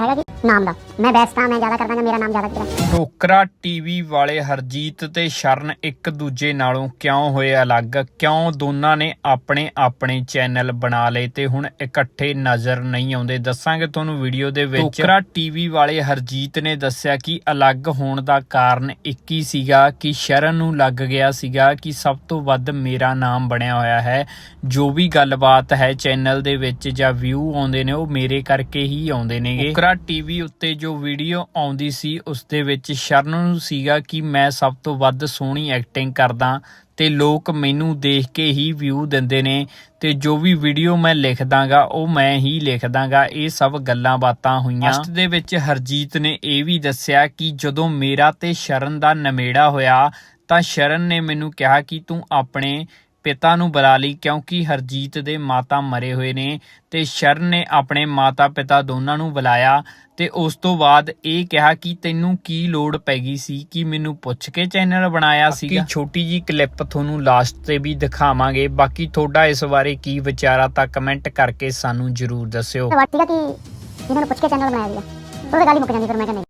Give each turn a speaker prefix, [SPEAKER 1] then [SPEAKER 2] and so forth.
[SPEAKER 1] ਹੈਗਾ ਕਿ ਨਾਮ ਦਾ। ਮੈਂ ਬੈਸਟ ਹਾਂ, ਮੈਂ ਜ਼ਿਆਦਾ ਕਰ ਮੇਰਾ ਨਾਮ ਜ਼ਿਆਦਾ ਕਿਹੜਾ
[SPEAKER 2] ਟੋਕਰਾ ਟੀਵੀ ਵਾਲੇ ਹਰਜੀਤ ਤੇ ਸ਼ਰਨ ਇੱਕ ਦੂਜੇ ਨਾਲੋਂ ਕਿਉਂ ਹੋਏ ਅਲੱਗ? ਕਿਉਂ ਦੋਨਾਂ ਨੇ ਆਪਣੇ ਆਪਣੇ ਚੈਨਲ ਬਣਾ ਲਏ ਤੇ ਹੁਣ ਇਕੱਠੇ ਨਜ਼ਰ ਨਹੀਂ ਆਉਂਦੇ? ਦੱਸਾਂਗੇ ਤੁਹਾਨੂੰ ਵੀਡੀਓ ਦੇ ਵਿੱਚ। ਟੋਕਰਾ ਟੀਵੀ ਵਾਲੇ ਹਰਜੀਤ ਨੇ ਦੱਸਿਆ ਕਿ ਅਲੱਗ ਹੋਣ ਦਾ ਕਾਰਨ ਇੱਕ ਹੀ ਸੀਗਾ ਕਿ ਸ਼ਰਨ ਨੂੰ ਲੱਗ ਗਿਆ ਸੀਗਾ ਕਿ ਸਭ ਤੋਂ ਵੱਧ ਮੇਰਾ ਨਾਮ ਬਣਿਆ ਹੋਇਆ ਹੈ। ਜੋ ਵੀ ਗੱਲਬਾਤ ਹੈ ਚੈਨਲ ਦੇ ਵਿੱਚ ਜਾਂ ਵਿਊ ਆਉਂਦੇ ਨੇ, ਉਹ ਮੇਰੇ ਕਰਕੇ ਹੀ ਆਉਂਦੇ ਨੇਗੇ। ਟੋਕਰਾ ਟੀਵੀ ਉੱਤੇ ਜੋ ਵੀਡੀਓ ਆਉਂਦੀ ਸੀ, ਉਸ ਦੇ ਵਿੱਚ ਸ਼ਰਨ ਨੂੰ ਸੀਗਾ ਕਿ ਮੈਂ ਸਭ ਤੋਂ ਵੱਧ ਸੋਹਣੀ ਐਕਟਿੰਗ ਕਰਦਾ ਤੇ ਲੋਕ ਮੈਨੂੰ ਦੇਖ ਕੇ ਹੀ ਵਿਊ ਦਿੰਦੇ ਨੇ ਤੇ ਜੋ ਵੀ ਵੀਡੀਓ ਮੈਂ ਲਿਖਦਾਗਾ, ਉਹ ਮੈਂ ਹੀ ਲਿਖਦਾਗਾ। ਇਹ ਸਭ ਗੱਲਾਂ ਬਾਤਾਂ ਹੋਈਆਂ। ਲਾਸਟ ਦੇ ਵਿੱਚ ਹਰਜੀਤ ਨੇ ਇਹ ਵੀ ਦੱਸਿਆ ਕਿ ਜਦੋਂ ਮੇਰਾ ਤੇ ਸ਼ਰਨ ਦਾ ਨਮੇੜਾ ਹੋਇਆ, ਤਾਂ ਸ਼ਰਨ ਨੇ ਮੈਨੂੰ ਕਿਹਾ ਕਿ ਤੂੰ ਆਪਣੇ ਪਿਤਾ ਨੂੰ ਬੁਲਾ ਲਈ ਕਿਉਂਕਿ ਹਰਜੀਤ ਦੇ ਮਾਤਾ ਮਰੇ ਹੋਏ ਨੇ ਤੇ ਸ਼ਰਨ ਨੇ ਆਪਣੇ ਮਾਤਾ ਪਿਤਾ ਦੋਨਾਂ ਨੂੰ ਬੁਲਾਇਆ ਤੇ ਉਸ ਤੋਂ ਬਾਅਦ ਇਹ ਕਿਹਾ ਕਿ ਤੈਨੂੰ ਕੀ ਲੋੜ ਪੈ ਗਈ ਸੀ ਕਿ ਮੈਨੂੰ ਪੁੱਛ ਕੇ ਚੈਨਲ ਬਣਾਇਆ ਸੀਗਾ। ਛੋਟੀ ਜੀ ਕਲਿੱਪ ਤੁਹਾਨੂੰ ਲਾਸਟ ਤੇ ਵੀ ਦਿਖਾਵਾਂਗੇ। ਬਾਕੀ ਤੁਹਾਡਾ ਇਸ ਬਾਰੇ ਕੀ ਵਿਚਾਰਾ ਤਾਂ ਕਮੈਂਟ ਕਰਕੇ ਸਾਨੂੰ ਜਰੂਰ ਦੱਸਿਓ।
[SPEAKER 1] ਤੇ ਵਾਟ ਸੀਗਾ ਕਿ ਇਹਨਾਂ ਨੂੰ ਪੁੱਛ ਕੇ ਚੈਨਲ ਬਣਾਇਆ ਸੀਗਾ। ਉਹਦੇ ਗੱਲ ਹੀ ਮੁੱਕ ਜਾਂਦੀ ਫਿਰ ਮੈਂ ਕਿਹਾ ਨਹੀਂ।